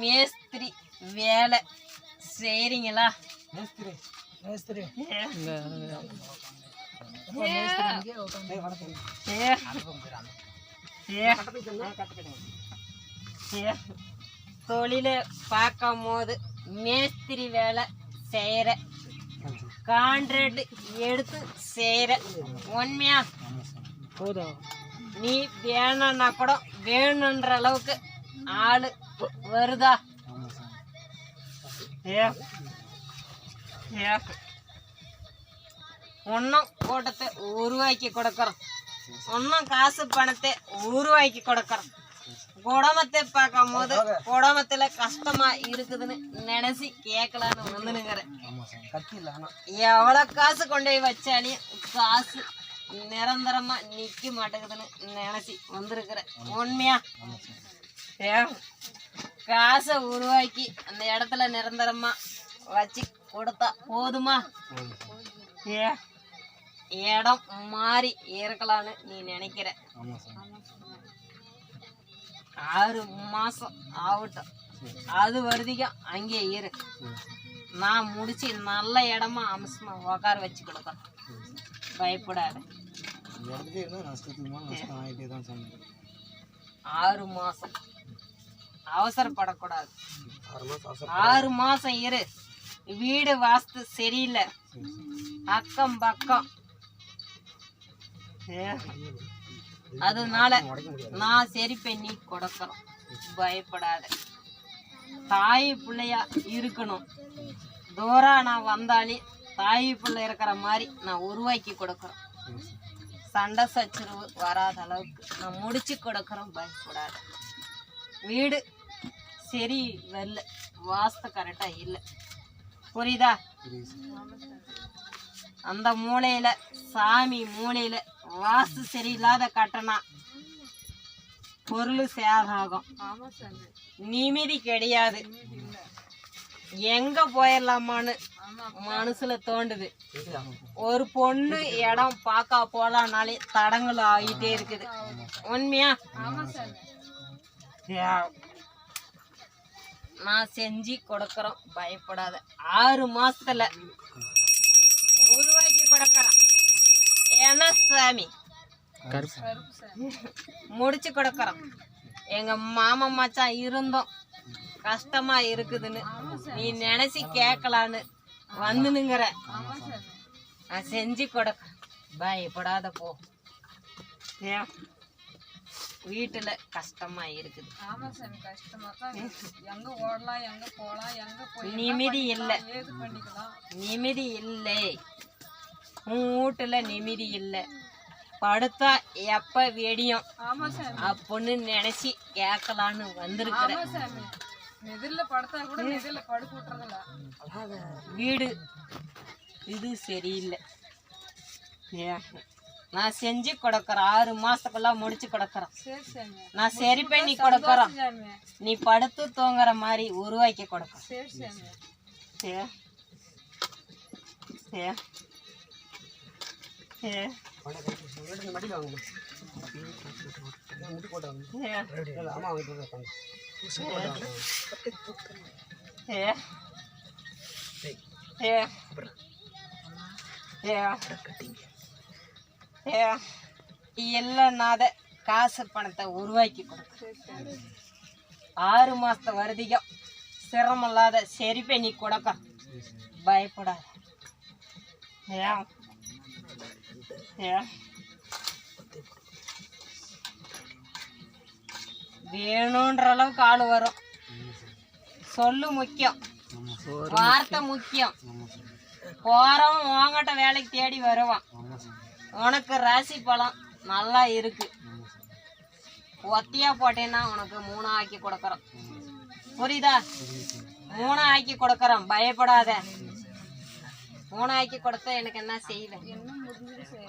மேஸ்திரி வேலை செய்றீங்களா? மேஸ்திரி மேஸ்திரி. தொழில பார்க்கும் போது மேஸ்திரி வேலை செய்யற. கான்ட்ராக்ட் எடுத்து செய்யற. உண்மையா? போதும். நீ வேணும்னா கூட வேணுன்ற அளவுக்கு ஆளு வருதா? ஏ ஒன்றும் கூட்டத்தை உருவாக்கி கொடுக்குறோம். ஒன்றும் காசு பணத்தை உருவாக்கி கொடுக்குறோம். குடும்பத்தை பார்க்கும் போது குடும்பத்துல கஷ்டமா இருக்குதுன்னு நினைச்சு கேட்கலான்னு வந்துனுங்கிறேன். எவ்வளவு காசு கொண்டு போய் வச்சாலையும் காசு நிரந்தரமா நிக்க மாட்டேங்குதுன்னு நினைச்சு வந்திருக்கிறேன். உண்மையா? ஏன்? காசை உருவாக்கி அந்த இடத்துல நிரந்தரமா வச்சு கொடுத்தா போதுமா? ஏ இடம் மாறி இருக்கலாம்னு நீ நினைக்கிற. ஆறு மாசம் ஆகட்டும். அது வருதிக்கும் அங்கே இரு. நான் முடிச்சு நல்ல இடமா அம்சமா உக்கார வச்சு கொடுக்குறேன் பயப்படாத. ஆறு மாசம். அவசரப்படக்கூடாது. ஆறு மாசம் இரு. வீடு வாஸ்து சரியில்லை. சரி அக்கம் பக்கம். அதனால நான் சரி பண்ணி கொடுக்கறோம் பயப்படாத. தாய் பிள்ளையா இருக்கணும். தூரம் நான் வந்தாலே தாய் பிள்ளை இருக்கிற மாதிரி நான் உருவாக்கி சார் சண்டை சச்சரவு வராத அளவுக்கு நான் முடிச்சு கொடுக்குறோம் பயப்படாத. வீடு சரி வரல. வாஸ்து கரெக்டா இல்லை. புரியுதா? அந்த மூலையில சாமி மூலையில வாஸ்து சரியில்லாத கட்டணா. பொருள் சேதாகும். நிமிதி கிடையாது. எங்க போயிடலாமான்னு மனசுல தோண்டுது. ஒரு பொண்ணு இடம் பார்க்க போலானாலே தடங்கள் ஆகிட்டே இருக்குது. உண்மையா. நான் செஞ்சு கொடுக்கறோம். பயப்படாத. ஆறு மாசத்துல உருவாக்கி கொடுக்கறேன் ஏன்னா சாமி. முடிச்சு கொடுக்கறோம். எங்க மாமா மச்சான் இருந்தோம். கஷ்டமா இருக்குதுன்னு. நீ நினைச்சு கேட்கலான்னு வந்துனுங்கிற. நான் செஞ்சு கொடுக்க. பயப்படாத போ. ஏன்? வீட்டுல கஷ்டமா இருக்குது ஆமா சாமி கஷ்டமா தான். எங்க ஓடலாம் எங்க போலாம் எங்க போய் நிம்மதி இல்ல. ஏது பண்ணிக்கலாம். நிம்மதி இல்லை. உன் வீட்டுல நிம்மதி இல்லை. படுத்தா எப்ப வெடியும்? ஆமா சாமி. அப்படின்னு நினைச்சு கேட்கலான்னு வந்திருக்கிற ஆமா சாமி. நெதிர்ல படுத்தா கூட நெதிர்ல படுக்க விட்டுறதில்ல. வீடு இது சரியில்லை. ஏன் நான் செஞ்சு கொடுக்கறேன். ஆறு மாசத்துக்குள்ள முடிச்சு கொடுக்கறேன். நான் சரி பண்ணி கொடுக்கறேன். நீ படுத்து தூங்குற மாதிரி உருவாக்கி கொடுக்க இல்லைன்னாத காசு பணத்தை உருவாக்கி கொடுக்க. ஆறு மாசத்த வருதிகம். சிரமம் இல்லாத சரி பண்ணி கொடுக்க. பயப்படாத. வேணுன்ற அளவுக்கு ஆள் வரும். சொல்லு முக்கியம். வார்த்தை முக்கியம். போறவன் உங்ககிட்ட வேலைக்கு தேடி வருவான். உனக்கு ராசி பழம் நல்லா இருக்கு. ஒத்தியா போட்டேன்னா உனக்கு மூணு ஆக்கி கொடுக்கறோம். புரியுதா? மூணு ஆக்கி கொடுக்கறோம். பயப்படாத. மூணு ஆக்கி கொடுத்தா எனக்கு என்ன செய்வேன்?